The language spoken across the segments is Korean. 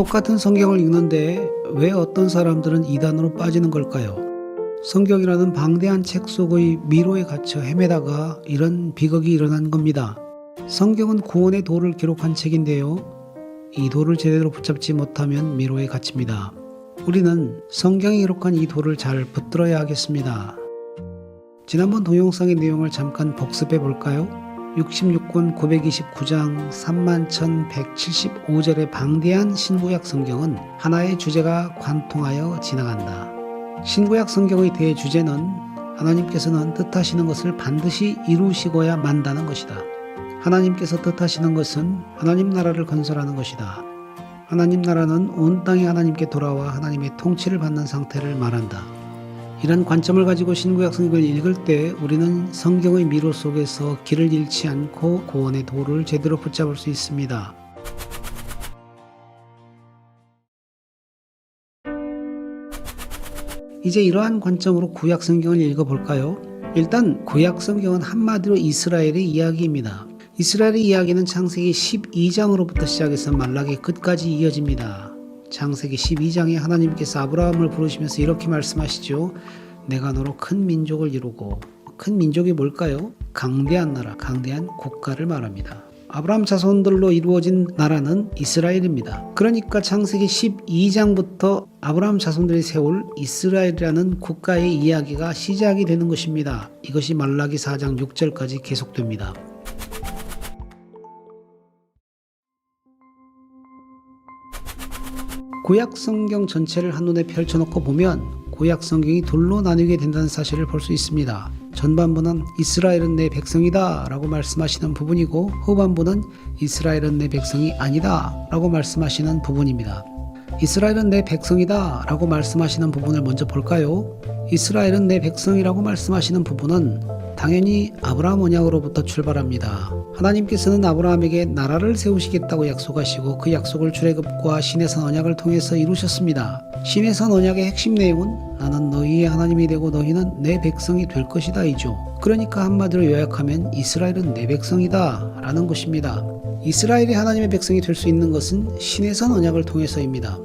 똑같은 성경을 읽는데 왜 어떤 사람들은 이단으로 빠지는 걸까요? 성경이라는 방대한 책 속의 미로에 갇혀 헤매다가 이런 비극이 일어난 겁니다. 성경은 구원의 도를 기록한 책인데요. 이 도를 제대로 붙잡지 못하면 미로에 갇힙니다. 우리는 성경이 기록한 이 도를 잘 붙들어야 하겠습니다. 지난번 동영상의 내용을 잠깐 복습해 볼까요? 66권 929장 31,175절의 방대한 신구약 성경은 하나의 주제가 관통하여 지나간다. 신구약 성경의 대주제는 하나님께서는 뜻하시는 것을 반드시 이루시고야 만다는 것이다. 하나님께서 뜻하시는 것은 하나님 나라를 건설하는 것이다. 하나님 나라는 온 땅이 하나님께 돌아와 하나님의 통치를 받는 상태를 말한다. 이런 관점을 가지고 신구약 성경을 읽을 때 우리는 성경의 미로 속에서 길을 잃지 않고 구원의 도를 제대로 붙잡을 수 있습니다. 이제 이러한 관점으로 구약 성경을 읽어볼까요? 일단 구약 성경은 한마디로 이스라엘의 이야기입니다. 이스라엘의 이야기는 창세기 12장으로부터 시작해서 말라기 끝까지 이어집니다. 창세기 12장에 하나님께서 아브라함을 부르시면서 이렇게 말씀하시죠. 내가 너로 큰 민족을 이루고 큰 민족이 뭘까요? 강대한 나라, 강대한 국가를 말합니다. 아브라함 자손들로 이루어진 나라는 이스라엘입니다. 그러니까 창세기 12장부터 아브라함 자손들이 세울 이스라엘이라는 국가의 이야기가 시작이 되는 것입니다. 이것이 말라기 4장 6절까지 계속됩니다. 구약 성경 전체를 한눈에 펼쳐놓고 보면 구약 성경이 둘로 나뉘게 된다는 사실을 볼 수 있습니다. 전반부는 이스라엘은 내 백성이다 라고 말씀하시는 부분이고 후반부는 이스라엘은 내 백성이 아니다 라고 말씀하시는 부분입니다. 이스라엘은 내 백성이다 라고 말씀하시는 부분을 먼저 볼까요? 이스라엘은 내 백성이라고 말씀하시는 부분은 당연히 아브라함 언약으로부터 출발합니다. 하나님께서는 아브라함에게 나라를 세우시겠다고 약속하시고 그 약속을 출애굽과 신의 선 언약을 통해서 이루셨습니다. 신의 선 언약의 핵심 내용은 나는 너희의 하나님이 되고 너희는 내 백성이 될 것이다 이죠. 그러니까 한마디로 요약하면 이스라엘은 내 백성이다 라는 것입니다. 이스라엘이 하나님의 백성이 될 수 있는 것은 신의 선 언약을 통해서입니다.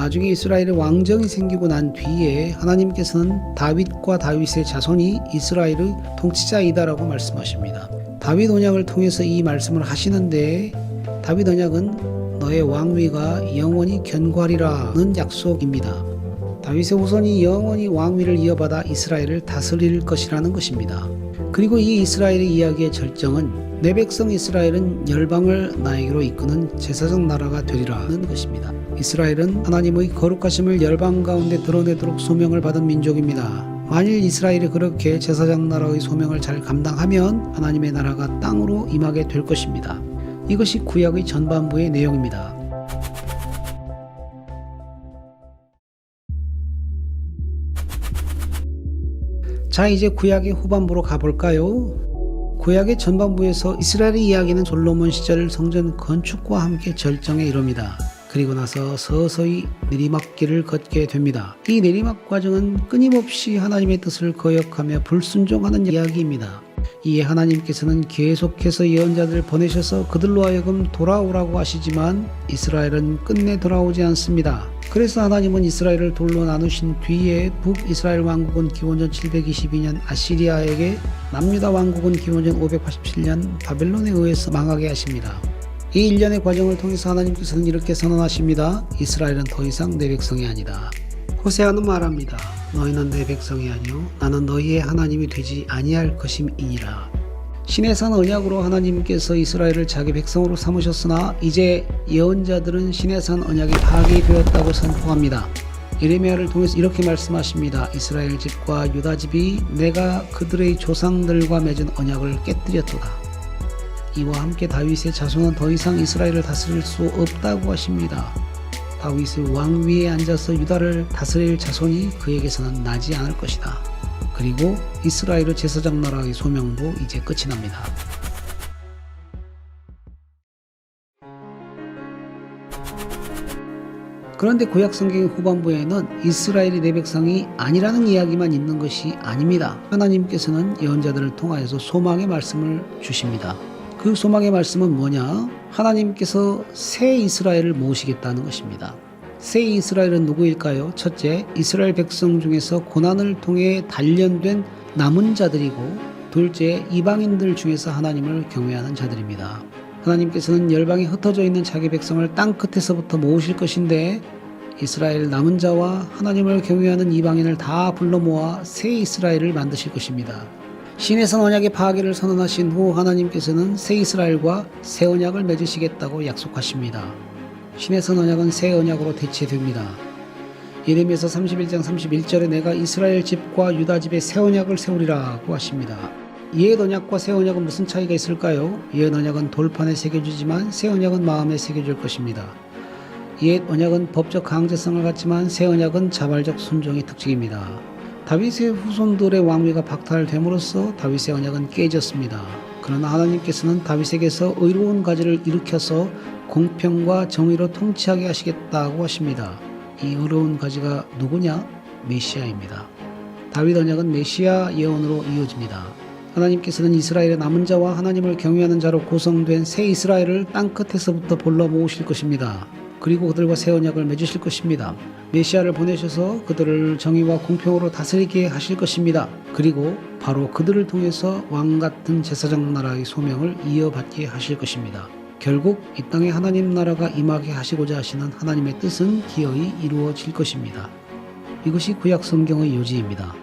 나중에 이스라엘의 왕정이 생기고 난 뒤에 하나님께서는 다윗과 다윗의 자손이 이스라엘의 통치자이다라고 말씀하십니다. 다윗 언약을 통해서 이 말씀을 하시는데 다윗 언약은 너의 왕위가 영원히 견고하리라는 약속입니다. 다윗의 후손이 영원히 왕위를 이어받아 이스라엘을 다스릴 것이라는 것입니다. 그리고 이 이스라엘의 이야기의 절정은 내 백성 이스라엘은 열방을 나에게로 이끄는 제사장 나라가 되리라는 것입니다. 이스라엘은 하나님의 거룩하심을 열방 가운데 드러내도록 소명을 받은 민족입니다. 만일 이스라엘이 그렇게 제사장 나라의 소명을 잘 감당하면 하나님의 나라가 땅으로 임하게 될 것입니다. 이것이 구약의 전반부의 내용입니다. 자, 이제 구약의 후반부로 가볼까요? 구약의 전반부에서 이스라엘의 이야기는 솔로몬 시절 성전 건축과 함께 절정에 이릅니다. 그리고 나서 서서히 내리막길을 걷게 됩니다. 이 내리막 과정은 끊임없이 하나님의 뜻을 거역하며 불순종하는 이야기입니다. 이에 하나님께서는 계속해서 예언자들을 보내셔서 그들로 하여금 돌아오라고 하시지만 이스라엘은 끝내 돌아오지 않습니다. 그래서 하나님은 이스라엘을 돌로 나누신 뒤에 북이스라엘 왕국은 기원전 722년 아시리아에게 남유다 왕국은 기원전 587년 바벨론에 의해서 망하게 하십니다. 이 일련의 과정을 통해서 하나님께서는 이렇게 선언하십니다. 이스라엘은 더 이상 내 백성이 아니다. 호세아는 말합니다. 너희는 내 백성이 아니요 나는 너희의 하나님이 되지 아니할 것임이니라. 신의 산 언약으로 하나님께서 이스라엘을 자기 백성으로 삼으셨으나 이제 예언자들은 신의 산 언약이 파괴되었다고 선포합니다. 예레미야를 통해서 이렇게 말씀하십니다. 이스라엘 집과 유다 집이 내가 그들의 조상들과 맺은 언약을 깨뜨렸도다. 이와 함께 다윗의 자손은 더 이상 이스라엘을 다스릴 수 없다고 하십니다. 다윗의 왕 위에 앉아서 유다를 다스릴 자손이 그에게서는 나지 않을 것이다. 그리고 이스라엘의 제사장 나라의 소명도 이제 끝이 납니다. 그런데 구약 성경의 후반부에는 이스라엘이 내 백성이 아니라는 이야기만 있는 것이 아닙니다. 하나님께서는 예언자들을 통하여서 소망의 말씀을 주십니다. 그 소망의 말씀은 뭐냐? 하나님께서 새 이스라엘을 모으시겠다는 것입니다. 새 이스라엘은 누구일까요? 첫째, 이스라엘 백성 중에서 고난을 통해 단련된 남은 자들이고 둘째, 이방인들 중에서 하나님을 경외하는 자들입니다. 하나님께서는 열방에 흩어져 있는 자기 백성을 땅 끝에서부터 모으실 것인데 이스라엘 남은 자와 하나님을 경외하는 이방인을 다 불러 모아 새 이스라엘을 만드실 것입니다. 신의 언약의 파괴를 선언하신 후 하나님께서는 새 이스라엘과 새 언약을 맺으시겠다고 약속하십니다. 신의 언약은 새 언약으로 대체됩니다. 예레미야서 31장 31절에 내가 이스라엘 집과 유다 집에 새 언약을 세우리라고 하십니다. 옛 언약과 새 언약은 무슨 차이가 있을까요? 옛 언약은 돌판에 새겨주지만 새 언약은 마음에 새겨줄 것입니다. 옛 언약은 법적 강제성을 갖지만 새 언약은 자발적 순종이 특징입니다. 다윗의 후손들의 왕위가 박탈됨으로써 다윗의 언약은 깨졌습니다. 그러나 하나님께서는 다윗에게서 의로운 가지를 일으켜서 공평과 정의로 통치하게 하시겠다고 하십니다. 이 의로운 가지가 누구냐? 메시아입니다. 다윗 언약은 메시아 예언으로 이어집니다. 하나님께서는 이스라엘의 남은 자와 하나님을 경외하는 자로 구성된 새 이스라엘을 땅 끝에서부터 불러 모으실 것입니다. 그리고 그들과 새 언약을 맺으실 것입니다. 메시아를 보내셔서 그들을 정의와 공평으로 다스리게 하실 것입니다. 그리고 바로 그들을 통해서 왕 같은 제사장 나라의 소명을 이어받게 하실 것입니다. 결국 이 땅에 하나님 나라가 임하게 하시고자 하시는 하나님의 뜻은 기어이 이루어질 것입니다. 이것이 구약 성경의 요지입니다.